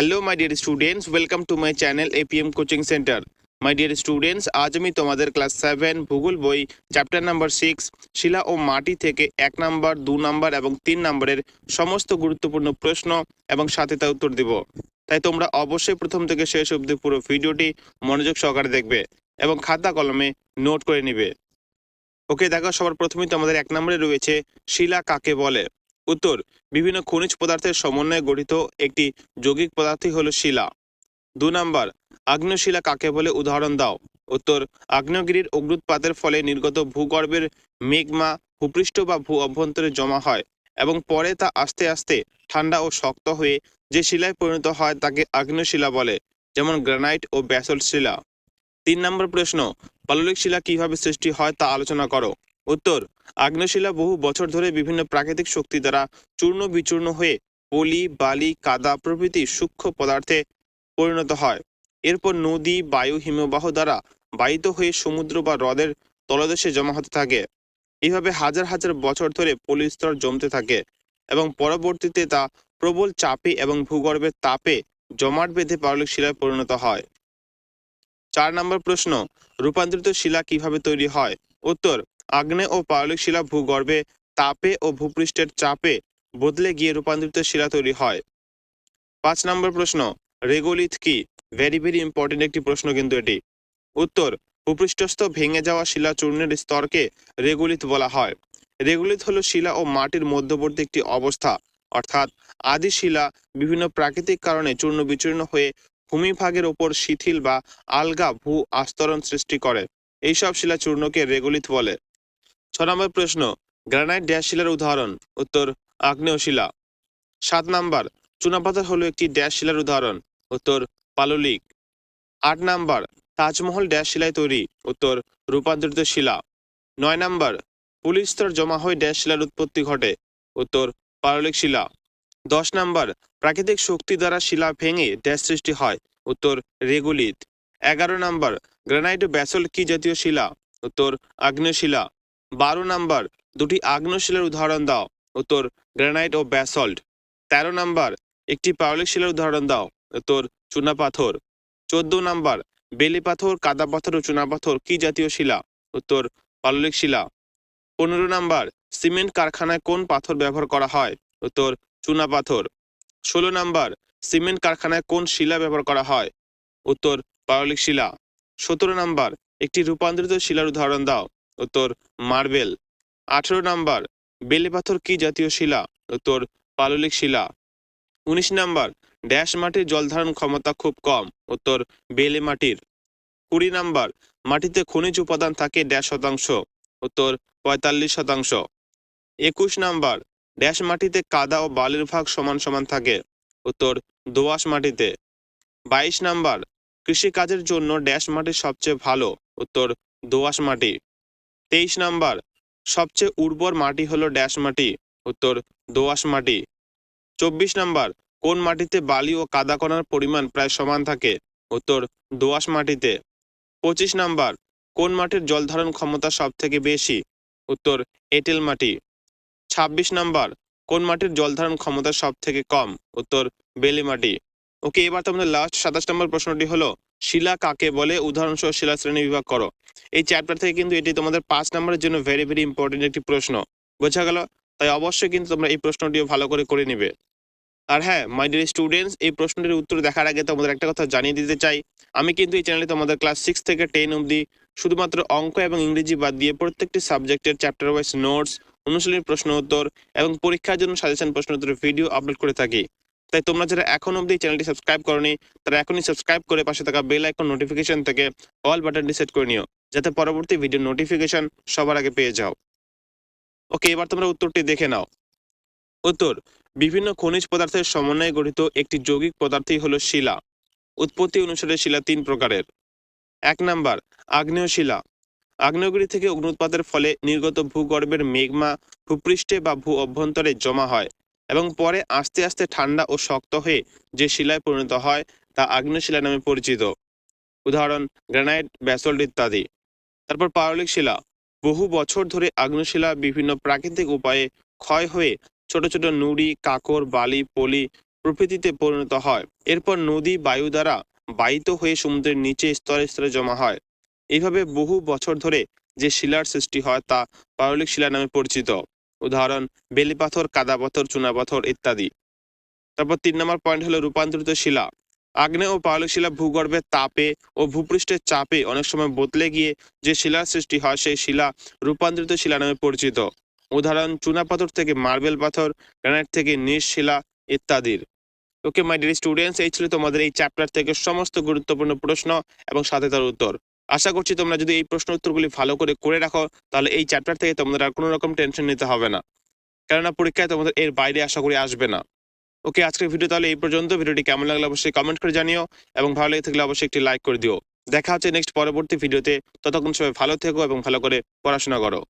Hello my dear students welcome to my channel APM coaching centre my dear students আজ আমি তোমাদের class seven ভূগোল বই chapter number six শিলা ও মাটি থেকে এক নাম্বার, দু নাম্বার এবং তিন নম্বরের সমস্ত গুরুত্বপূর্ণ প্রশ্ন এবং সাথে তা উত্তর দিব। তাই তোমরা অবশ্যই প্রথম থেকে শেষ অবধি পুরো ভিডিওটি মনোযোগ সহকারে দেখবে এবং খাতা কলমে নোট করে নিবে। ওকে দেখো, সবার প্রথমেই তো আমাদের এক নম্বরে রয়েছে, শিলা কাকে বলে? উত্তর, বিভিন্ন খনিজ পদার্থের সমন্বয়ে গঠিত একটি যৌগিক পদার্থই হলো শিলা। দু নম্বর আগ্নেয় শিলা কাকে বলে? উদাহরণ দাও। উত্তর, আগ্নেয়গিরির অগ্নুৎপাতের ফলে নির্গত ভূগর্ভের মেঘমা ভূপৃষ্ঠ বা ভূ অভ্যন্তরে জমা হয় এবং পরে তা আস্তে আস্তে ঠান্ডা ও শক্ত হয়ে যে শিলায় পরিণত হয় তাকে আগ্নেয় শিলা বলে, যেমন গ্রানাইট ও ব্যাসল্ট শিলা। তিন নম্বর প্রশ্ন, পাললিক শিলা কীভাবে সৃষ্টি হয় তা আলোচনা করো। উত্তর আগ্নেয়শিলা বহু বছর ধরে বিভিন্ন প্রাকৃতিক শক্তি দ্বারা চূর্ণ বিচূর্ণ হয়ে পলি, বালি, কাদা প্রভৃতি সূক্ষ্ম পদার্থে পরিণত হয়। এরপর নদী, বায়ু, হিমবাহ দ্বারা বাহিত হয়ে সমুদ্র বা হ্রদের তলদেশে জমা হতে থাকে। এইভাবে হাজার হাজার বছর ধরে পলিস্তর জমতে থাকে এবং পরবর্তীতে তা প্রবল চাপে এবং ভূগর্ভের তাপে জমাট বেঁধে পারলিক শিলায় পরিণত হয়। চার নম্বর প্রশ্ন, রূপান্তরিত শিলা কীভাবে তৈরি হয়? উত্তর আগ্নেয় ও পাললিক শিলা ভূগর্ভে তাপে ও ভূপৃষ্ঠের চাপে বদলে গিয়ে রূপান্তরিত শিলা তৈরি হয়। পাঁচ নম্বর প্রশ্ন, রেগোলিথ কি? ভেরি ভেরি ইম্পর্টেন্ট একটি প্রশ্ন কিন্তু এটি। উত্তর, ভূপৃষ্ঠস্থ ভেঙে যাওয়া শিলা চূর্ণের স্তরকে রেগুলিত বলা হয়। রেগুলিত হলো শিলা ও মাটির মধ্যবর্তী একটি অবস্থা, অর্থাৎ আদি শিলা বিভিন্ন প্রাকৃতিক কারণে চূর্ণ বিচূর্ণ হয়ে ভূমিভাগের ওপর শিথিল বা আলগা ভূ আস্তরণ সৃষ্টি করে। এইসব শিলা চূর্ণকে রেগুলিত বলে। ছ নম্বর প্রশ্ন, গ্রানাইট ড্যাশ শিলার উদাহরণ, উত্তর আগ্নেয় শিলা সাত নাম্বার, চুনাপাথর হলো একটি ড্যাশ শিলার উদাহরণ, উত্তর, পাললিক। আট নাম্বার, তাজমহল ড্যাশ শিলায় তৈরি, উত্তর, রূপান্তরিত শিলা। নয় নাম্বার, পুলিশ স্তর জমা হয়ে ড্যাশ শিলার উৎপত্তি ঘটে, উত্তর, পাললিক শিলা। দশ নাম্বার, প্রাকৃতিক শক্তি দ্বারা শিলা ভেঙে ড্যাশ সৃষ্টি হয়, উত্তর, রেগুলিত। এগারো নাম্বার, গ্রানাইট ব্যাসল কি জাতীয় শিলা, উত্তর, আগ্নেয় শিলা। বারো নাম্বার, দুটি আগ্নেয় শিলার উদাহরণ দাও। উত্তর, গ্রানাইট ও ব্যাসল্ট। তেরো নাম্বার, একটি পাললিক শিলার উদাহরণ দাও। উত্তর চুনাপাথর চোদ্দ নাম্বার, বেলে পাথর, কাদা পাথর ও চুনাপাথর কি জাতীয় শিলা? উত্তর পাললিক শিলা পনেরো নাম্বার, সিমেন্ট কারখানায় কোন পাথর ব্যবহার করা হয়? উত্তর, চুনা পাথর। ষোলো নাম্বার, সিমেন্ট কারখানায় কোন শিলা ব্যবহার করা হয়? উত্তর পাললিক শিলা সতেরো নাম্বার, একটি রূপান্তরিত শিলার উদাহরণ দাও। উত্তর মার্বেল। আঠেরো নাম্বার, বেলে পাথর কি জাতীয় শিলা? উত্তর পাললিক শিলা। উনিশ নাম্বার, ড্যাশ মাটির জলধারণ ক্ষমতা খুব কম উত্তর বেলে মাটির। কুড়ি নাম্বার, মাটিতে খনিজ উপাদান থাকে ড্যাশ শতাংশ উত্তর পঁয়তাল্লিশ শতাংশ। একুশ নাম্বার, ড্যাশ মাটিতে কাদা ও বালির ভাগ সমান সমান থাকে উত্তর দোআঁশ মাটিতে। বাইশ নাম্বার, কৃষিকাজের জন্য ড্যাশ মাটি সবচেয়ে ভালো উত্তর দোআঁশ মাটি। তেইশ নাম্বার, সবচেয়ে উর্বর মাটি হলো ড্যাশ মাটি, উত্তর দোআঁশ মাটি। চব্বিশ নাম্বার, কোন মাটিতে বালি ও কাদা কণার পরিমাণ প্রায় সমান থাকে, উত্তর দোআঁশ মাটিতে। পঁচিশ নাম্বার, কোন মাটির জলধারণ ক্ষমতা সব থেকে বেশি, উত্তর এঁটেল মাটি। ছাব্বিশ নাম্বার, কোন মাটির জলধারণ ক্ষমতা সব থেকে কম, উত্তর বেলে মাটি। ওকে, এবার তোমাদের লাস্ট সাতাশ নম্বর প্রশ্নটি হলো শিলা কাকে বলে? উদাহরণসহ শিলা শ্রেণি বিভাগ করো। এই চ্যাপ্টার থেকে কিন্তু এটি তোমাদের পাঁচ নম্বরের জন্য ভেরি ভেরি ইম্পর্টেন্ট একটি প্রশ্ন। বোঝা গেল? তাই অবশ্যই কিন্তু তোমরা এই প্রশ্নটিও ভালো করে করে নিবে। আর হ্যাঁ মাই ডিয়ার স্টুডেন্টস এই প্রশ্নটির উত্তর দেখার আগে তোমাদের একটা কথা জানিয়ে দিতে চাই। আমি কিন্তু এই চ্যানেলে তোমাদের ক্লাস সিক্স থেকে টেন অবধি শুধুমাত্র অঙ্ক এবং ইংরেজি বাদ দিয়ে প্রত্যেকটি সাবজেক্টের চ্যাপ্টার ওয়াইজ নোটস অনুশীলনী প্রশ্ন উত্তর এবং পরীক্ষার জন্য সাজেশন প্রশ্ন উত্তরের ভিডিও আপলোড করে থাকি। তাই তোমরা যারা এখন অবধি চ্যানেলটি সাবস্ক্রাইব করনি, তারা এখনই সাবস্ক্রাইব করে পাশে থাকা বেল আইকন নোটিফিকেশন থেকে অল বাটনটি সেট করে নিও, যাতে পরবর্তী ভিডিও নোটিফিকেশন সবার আগে পেয়ে যাও। ওকে এবার তোমরা উত্তরটি দেখে নাও। উত্তর, বিভিন্ন খনিজ পদার্থের সমন্বয়ে গঠিত একটি যৌগিক পদার্থই হলো শিলা। উৎপত্তি অনুসারে শিলা তিন প্রকারের। এক নাম্বার, আগ্নেয় শিলা। আগ্নেয়গিরি থেকে অগ্নুৎপাতের ফলে নির্গত ভূগর্ভের মেঘমা ভূপৃষ্ঠে বা ভূ অভ্যন্তরে জমা হয়। এবং পরে আস্তে আস্তে ঠান্ডা ও শক্ত হয়ে যে শিলায় পরিণত হয়, তা আগ্নেয় শিলা নামে পরিচিত। উদাহরণ, গ্রানাইট, ব্যাসল্ট ইত্যাদি। তারপর পারলিক শিলা। বহু বছর ধরে আগ্নেয় শিলা বিভিন্ন প্রাকৃতিক উপায়ে ক্ষয় হয়ে ছোট ছোট নুড়ি, কাকর, বালি, পলি প্রকৃতিতে পরিণত হয়। এরপর নদী, বায়ু দ্বারা বায়িত হয়ে সমুদ্রের নিচে স্তরে স্তরে জমা হয়। এইভাবে বহু বছর ধরে যে শিলার সৃষ্টি হয়, তা পাললিক শিলা নামে পরিচিত। উদাহরণ, বেলে পাথর, কাদা পাথর, চুনা পাথর ইত্যাদি। তারপর তিন নম্বর পয়েন্ট হলো রূপান্তরিত শিলা। আগ্নেয় ও পাললিক শিলা ভূগর্ভের তাপে ও ভূপৃষ্ঠের চাপে অনেক সময় বদলে গিয়ে যে শিলার সৃষ্টি হয় সেই শিলা রূপান্তরিত শিলা নামে পরিচিত। উদাহরণ, চুনা পাথর থেকে মার্বেল পাথর, গ্রানাইট থেকে নিজ শিলা ইত্যাদির। ওকে মাই ডিয়ার স্টুডেন্টস এই ছিল তোমাদের এই চ্যাপ্টার থেকে সমস্ত গুরুত্বপূর্ণ প্রশ্ন এবং সাথে তার উত্তর। আশা করছি তোমরা যদি এই প্রশ্ন উত্তরগুলি ভালো করে করে রাখো, তাহলে এই চ্যাপ্টার থেকে তোমাদের আর কোনো রকম টেনশন নিতে হবে না। কেননা পরীক্ষায় তোমাদের এর বাইরে আশা করি আসবে না। ওকে, আজকের ভিডিও তাহলে এই পর্যন্ত। ভিডিওটি কেমন লাগল অবশ্যই কমেন্ট করে জানিও এবং ভালো লেগে থাকলে অবশ্যই একটি লাইক করে দিও। দেখা হচ্ছে নেক্সট পরবর্তী ভিডিওতে ততক্ষণ সবাই ভালো থেকো এবং ভালো করে পড়াশোনা করো।